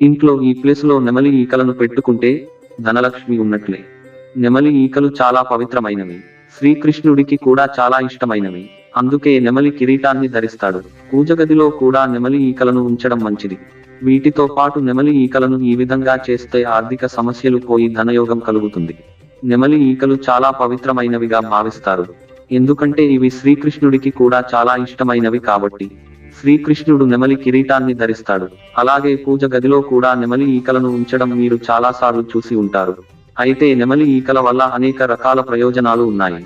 ఇంట్లో ఈ ప్లేస్లో నెమలి ఈకలను పెట్టుకుంటే ధనలక్ష్మి ఉన్నట్లే. నెమలి ఈకలు చాలా పవిత్రమైనవి. శ్రీకృష్ణుడికి కూడా చాలా ఇష్టమైనవి. అందుకే నెమలి కిరీటాన్ని ధరిస్తాడు. పూజ గదిలో కూడా నెమలి ఈకలను ఉంచడం మంచిది. వీటితో పాటు నెమలి ఈకలను ఈ విధంగా చేస్తే ఆర్థిక సమస్యలు పోయి ధనయోగం కలుగుతుంది. నెమలి ఈకలు చాలా పవిత్రమైనవిగా భావిస్తారు. ఎందుకంటే ఇవి శ్రీకృష్ణుడికి కూడా చాలా ఇష్టమైనవి కాబట్టి. శ్రీకృష్ణుడు నెమలి కిరీటాన్ని ధరిస్తాడు. అలాగే పూజ గదిలో కూడా నెమలి ఈకలను ఉంచడం మీరు చాలాసార్లు చూసి ఉంటారు. అయితే నెమలి ఈకల వల్ల అనేక రకాల ప్రయోజనాలు ఉన్నాయి.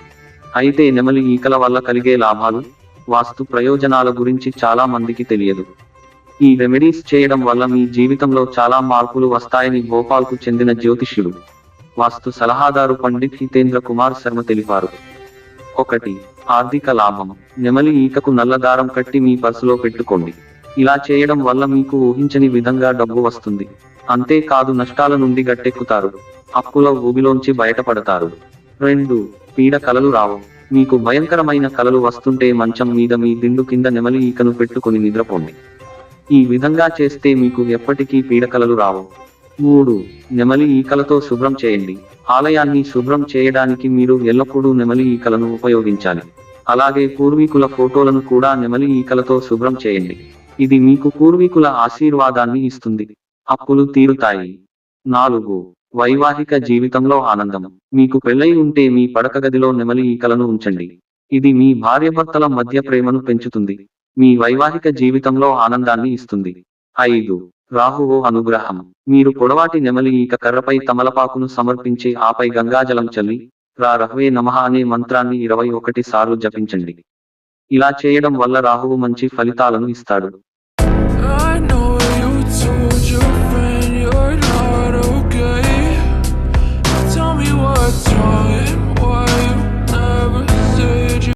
అయితే నెమలి ఈకల వల్ల కలిగే లాభాలు వాస్తు ప్రయోజనాల గురించి చాలా మందికి తెలియదు. ఈ రెమెడీస్ చేయడం వల్ల మీ జీవితంలో చాలా మార్పులు వస్తాయని భోపాల్కు చెందిన జ్యోతిష్యుడు వాస్తు సలహాదారు పండిత్ హితేంద్ర కుమార్ శర్మ తెలిపారు. ఒకటి ఆర్థిక లాభం. నెమలి ఈకకు నల్లదారం కట్టి మీ పర్సులో పెట్టుకోండి. ఇలా చేయడం వల్ల మీకు ఊహించని విధంగా డబ్బు వస్తుంది. అంతేకాదు నష్టాల నుండి గట్టెక్కుతారు. అప్పుల ఊబిలోంచి బయటపడతారు. రెండు పీడ కలలు రావు. మీకు భయంకరమైన కలలు వస్తుంటే మంచం మీద మీ దిండు కింద నెమలి ఈకను పెట్టుకొని నిద్రపోండి. ఈ విధంగా చేస్తే మీకు ఎప్పటికీ పీడకలలు రావు. మూడు నెమలి ఈకలతో శుభ్రం చేయండి. ఆలయాన్ని శుభ్రం చేయడానికి మీరు ఎల్లప్పుడూ నెమలి ఈకలను ఉపయోగించాలి. అలాగే పూర్వీకుల ఫోటోలను కూడా నెమలి ఈకలతో శుభ్రం చేయండి. ఇది మీకు పూర్వీకుల ఆశీర్వాదాన్ని ఇస్తుంది. అప్పులు తీరుతాయి. నాలుగు వైవాహిక జీవితంలో ఆనందం. మీకు పెళ్ళై ఉంటే మీ పడక గదిలో నెమలి ఈకలను ఉంచండి. ఇది మీ భార్యభర్తల మధ్య ప్రేమను పెంచుతుంది. మీ వైవాహిక జీవితంలో ఆనందాన్ని ఇస్తుంది. ఐదు రాహువు అనుగ్రహం. మీరు పొడవాటి నెమలి ఈక కర్రపై తమలపాకును సమర్పించి ఆపై గంగాజలం చల్లి రా రహ్వే నమః అనే మంత్రాన్ని ఇరవై ఒకటి సార్లు జపించండి. ఇలా చేయడం వల్ల రాహువు మంచి ఫలితాలను ఇస్తాడు.